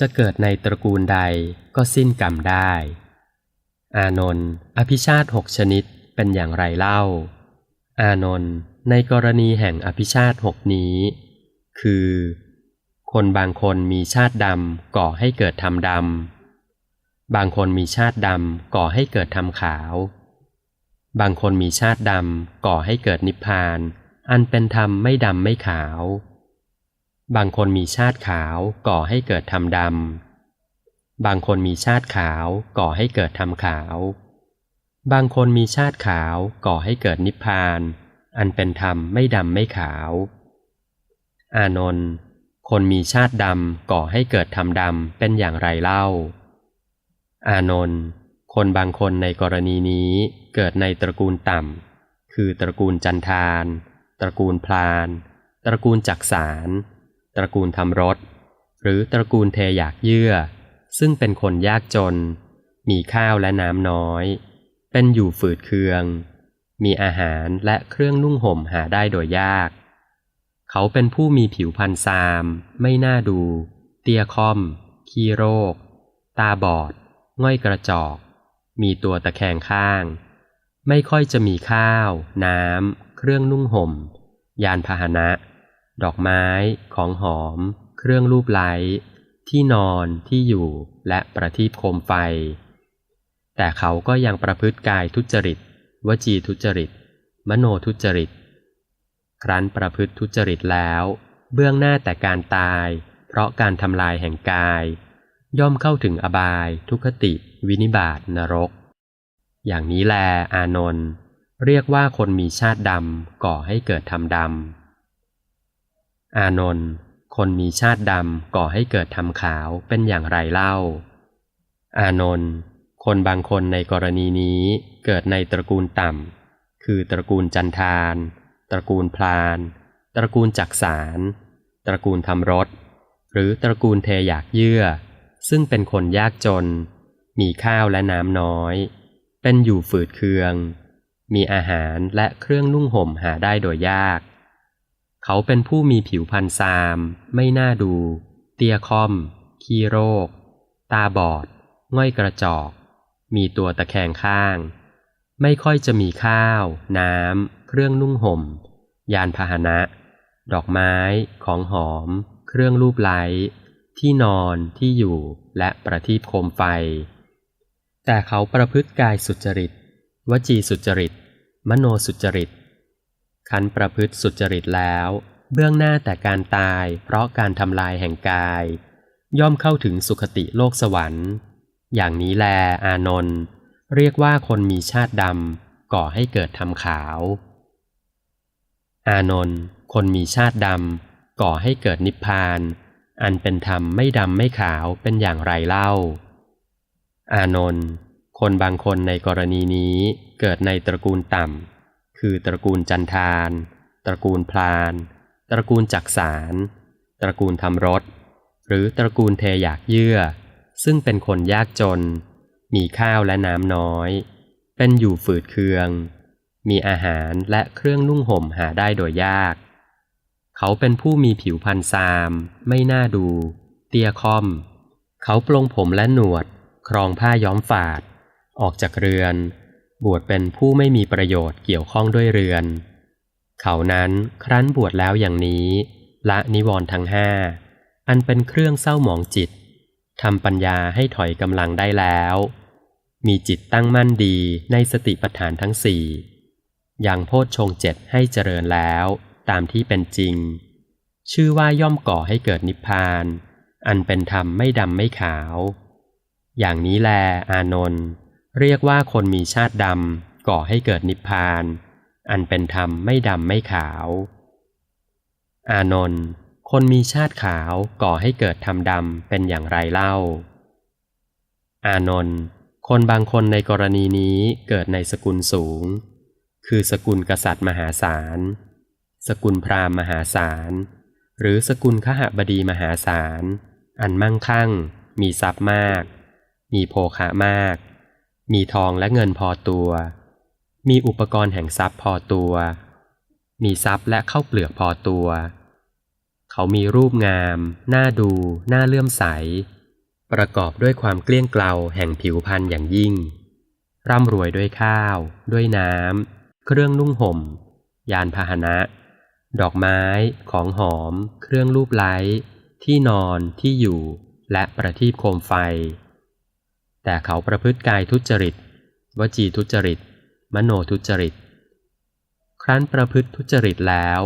จะเกิดในตระกูลใดก็สิ้นกรรมได้ อานนท์อภิชาติหกชนิดเป็นอย่างไรเล่า อานนท์ในกรณีแห่งอภิชาติหกนี้ คือ คนบางคนมีชาติดำก่อให้เกิดธรรมดำบางคนมีชาติดำก่อให้เกิดธรรมขาว บางคนมีชาติดำก่อให้เกิดนิพพาน อันเป็นธรรมไม่ดำไม่ขาว บางคนมีชาติขาวก่อให้เกิดธรรมดำ บางคนมีชาติขาวก่อให้เกิดธรรมขาว บางคนมีชาติขาวก่อให้เกิดนิพพาน อันเป็นธรรมไม่ดำไม่ขาว อานนท์ คนมีชาติดำก่อให้เกิดธรรมดำเป็นอย่างไรเล่า อานนท์ คนบางคนในกรณีนี้เกิดในตระกูลต่ำ คือตระกูลจันทาน ตระกูลพลาน ตระกูลจักสาร ระกูลทำรถ หรือตระกูลเทอยากเยื่อ ซึ่งเป็นคนยากจน มีข้าวและน้ำน้อย เป็นอยู่ฝืดเคือง มีอาหารและเครื่องนุ่งห่มหาได้โดยยาก เขาเป็นผู้มีผิวพรรณซาม ไม่น่าดู เตี้ยค่อม ขี้โรค ตาบอด ง่อยกระจอก มีตัวตะแคงข้าง ไม่ค่อยจะมีข้าว น้ำ เครื่องนุ่งห่ม ยานพาหนะ ดอกไม้ ของหอม เครื่องรูปไล้ที่นอนที่อยู่และประทีปโคมไฟ แต่เขาก็ยังประพฤติกายทุจริต วจีทุจริต มโนทุจริต ครั้นประพฤติทุจริตแล้ว เบื้องหน้าแต่การตาย เพราะการทำลายแห่งกาย ย่อมเข้าถึงอบาย ทุคติ วินิบาตนรก อย่างนี้แลอานนท์เรียกว่าคนมีชาติดำก่อให้เกิดธรรมดำ อานนท์คนมีชาติดำก่อให้เกิดธรรมขาวเป็นอย่างไรเล่า อานนท์คนบางคนในกรณีนี้เกิดในตระกูลต่ำ คือตระกูลจันทาน ตระกูลพลาน ตระกูลจักสาร ตระกูลทำรถ หรือตระกูลเทอยากเยื่อ ซึ่งเป็นคนยากจน มีข้าวและน้ำน้อย เป็นอยู่ฝืดเคือง มีอาหารและเครื่องนุ่งห่มหาได้โดยยาก เขาเป็นผู้มีผิวพรรณซาม ไม่น่าดู เตี้ยคอม ขี้โรค ตาบอด ง่อยกระจอก มีตัวตะแคงข้าง ไม่ค่อยจะมีข้าว น้ำ เครื่องนุ่งห่ม ยานพาหนะ ดอกไม้ ของหอม เครื่องรูปไล้ที่นอนที่อยู่และประทีปโคมไฟ แต่เขาประพฤติกายสุจริต วจีสุจริต มโนสุจริต คันประพฤติสุจริตแล้ว เบื้องหน้าแต่การตายเพราะการทำลายแห่งกาย ย่อมเข้าถึงสุคติโลกสวรรค์ อย่างนี้แลอานนท์เรียกว่าคนมีชาติดำก่อให้เกิดธรรมขาว อานนท์คนมีชาติดำก่อให้เกิดนิพพาน อันเป็นธรรมไม่ดำไม่ขาวเป็นอย่างไรเล่า อานนท์คนบางคนในกรณีนี้เกิดในตระกูลต่ำ คือตระกูลจันทาน ตระกูลพลาน ตระกูลจักสารตระกูลทำรถ หรือตระกูลเทอยากเยื่อ ซึ่งเป็นคนยากจน มีข้าวและน้ำน้อย เป็นอยู่ฝืดเคือง มีอาหารและเครื่องนุ่งห่มหาได้โดยยาก เขาเป็นผู้มีผิวพรรณซาม ไม่น่าดู เตี้ยค่อม เขาปลงผมและหนวด ครองผ้าย้อมฝาด ออกจากเรือน บวชเป็นผู้ไม่มีประโยชน์เกี่ยวข้องด้วยเรือน เขานั้นครั้นบวชแล้วอย่างนี้ ละนิวรณ์ทั้งห้า อันเป็นเครื่องเศร้าหมองจิตทำปัญญาให้ถอยกำลังได้แล้ว มีจิตตั้งมั่นดีในสติปัฏฐานทั้งสี่ยังโพชฌงเจ็ดให้เจริญแล้วตามที่เป็นจริง ชื่อว่าย่อมก่อให้เกิดนิพพาน อันเป็นธรรมไม่ดำไม่ขาว อย่างนี้แลอานนท์ เรียกว่าคนมีชาติดำก่อให้เกิดนิพพาน อันเป็นธรรมไม่ดำไม่ขาว อานนท์คนมีชาติขาวก่อให้เกิดธรรมดำเป็นอย่างไรเล่า อานนท์คนบางคนในกรณีนี้เกิดในสกุลสูง คือสกุลกษัตริย์มหาศาล สกุลพราหมณ์มหาศาล หรือสกุลขหบดีมหาศาล อันมั่งคั่ง มีทรัพย์มาก มีโภคะมาก มีทองและเงินพอตัว มีอุปกรณ์แห่งทรัพย์พอตัว มีทรัพย์และเข้าเปลือกพอตัว เขามีรูปงาม น่าดู น่าเลื่อมใส ประกอบด้วยความเกลี้ยงเกลาแห่งผิวพรรณอย่างยิ่ง ร่ำรวยด้วยข้าว ด้วยน้ำ เครื่องนุ่งห่ม ยานพาหนะ ดอกไม้ ของหอม เครื่องลูบไล้ ที่นอน ที่อยู่ และประทีปโคมไฟ แต่เขาประพฤติกายทุจริต วจีทุจริต มโนทุจริต ครั้นประพฤติทุจริตแล้ว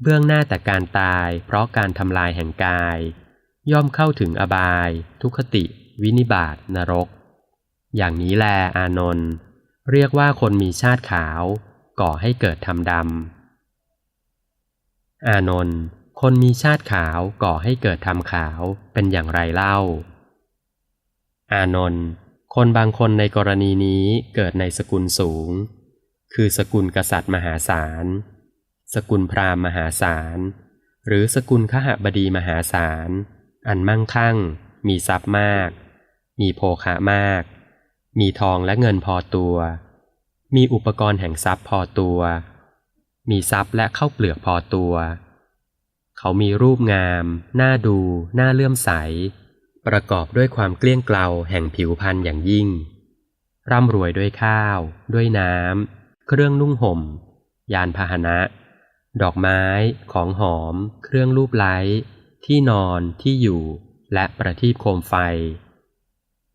เบื้องหน้าแต่การตาย เพราะการทำลายแห่งกาย ย่อมเข้าถึงอบาย ทุคติ วินิบาตนรก อย่างนี้แลอานนท์เรียกว่าคนมีชาติขาว ก่อให้เกิดทำดำอานนท์คนมีชาติขาวก่อให้เกิดทำขาวเป็นอย่างไรเล่า อานนท์คนบางคนในกรณีนี้เกิดในสกุลสูง คือสกุลกษัตริย์มหาศาล สกุลพราหมณ์มหาศาล หรือสกุลขหบดีมหาศาล อันมั่งคั่ง มีทรัพย์มาก มีโภคะมาก มีทองและเงินพอตัว มีอุปกรณ์แห่งทรัพย์พอตัว มีทรัพย์และเข้าเปลือกพอตัว เขามีรูปงาม น่าดู น่าเลื่อมใส ประกอบด้วยความเกลี้ยงเกลาแห่งผิวพรรณอย่างยิ่ง ร่ำรวยด้วยข้าว ด้วยน้ำ เครื่องนุ่งห่ม ยานพาหนะ ดอกไม้ ของหอม เครื่องลูบไล้ ที่นอน ที่อยู่ และประทีปโคมไฟ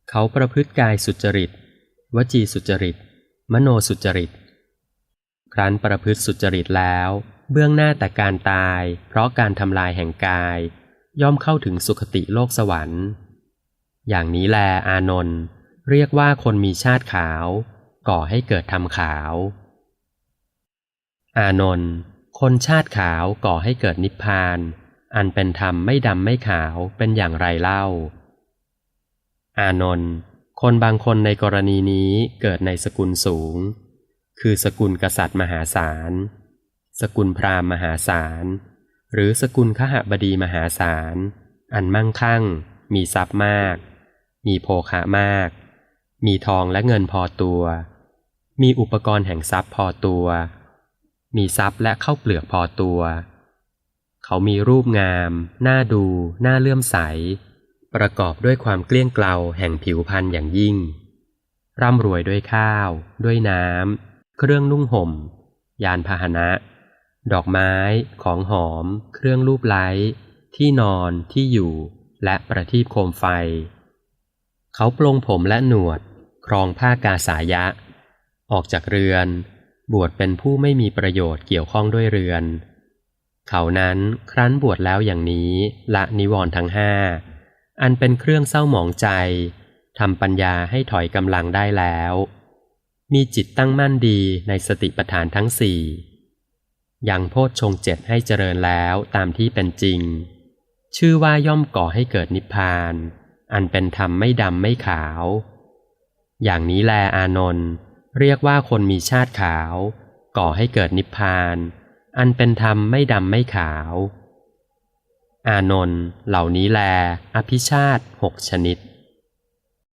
เขาประพฤติกายสุจริต วจีสุจริต มโนสุจริต ครั้นประพฤติสุจริตแล้ว เบื้องหน้าแต่การตาย เพราะการทำลายแห่งกาย ย่อมเข้าถึงสุคติโลกสวรรค์ อย่างนี้แลอานนท์เรียกว่าคนมีชาติขาว ก่อให้เกิดทำขาว อานนท์คนชาติขาวก่อให้เกิดนิพพาน อันเป็นธรรมไม่ดำไม่ขาวเป็นอย่างไรเล่า อานนท์คนบางคนในกรณีนี้เกิดในสกุลสูง คือสกุลกษัตริย์มหาศาล สกุลพราหมณ์มหาศาล หรือสกุลขหบดีมหาศาล อันมั่งคั่ง มีทรัพย์มาก มีโภคะมาก มีทองและเงินพอตัว มีอุปกรณ์แห่งทรัพย์พอตัว มีทรัพย์และเข้าเปลือกพอตัว เขามีรูปงาม น่าดู น่าเลื่อมใส ประกอบด้วยความเกลี้ยงเกลาแห่งผิวพรรณอย่างยิ่ง ร่ำรวยด้วยข้าว ด้วยน้ำ เครื่องนุ่งห่ม ยานพาหนะ ดอกไม้ ของหอม เครื่องลูบไล้ ที่นอนที่อยู่ และประทีปโคมไฟ เขาปลงผมและหนวด ครองผ้ากาสายะ ออกจากเรือน บวชเป็นผู้ไม่มีประโยชน์เกี่ยวข้องด้วยเรือน เขานั้นครั้นบวชแล้วอย่างนี้ละนิวรณ์ทั้งห้า อันเป็นเครื่องเศร้าหมองใจทำปัญญาให้ถอยกำลังได้แล้ว มีจิตตั้งมั่นดีในสติปัฏฐานทั้งสี่ ยังโพชฌงเจ็ดให้เจริญแล้วตามที่เป็นจริง ชื่อว่าย่อมก่อให้เกิดนิพพาน อันเป็นธรรมไม่ดำไม่ขาว อย่างนี้แลอานนท์เรียกว่าคนมีชาติขาว ก่อให้เกิดนิพพาน อันเป็นธรรมไม่ดำไม่ขาว อานนท์เหล่านี้แล อภิชาติหกชนิด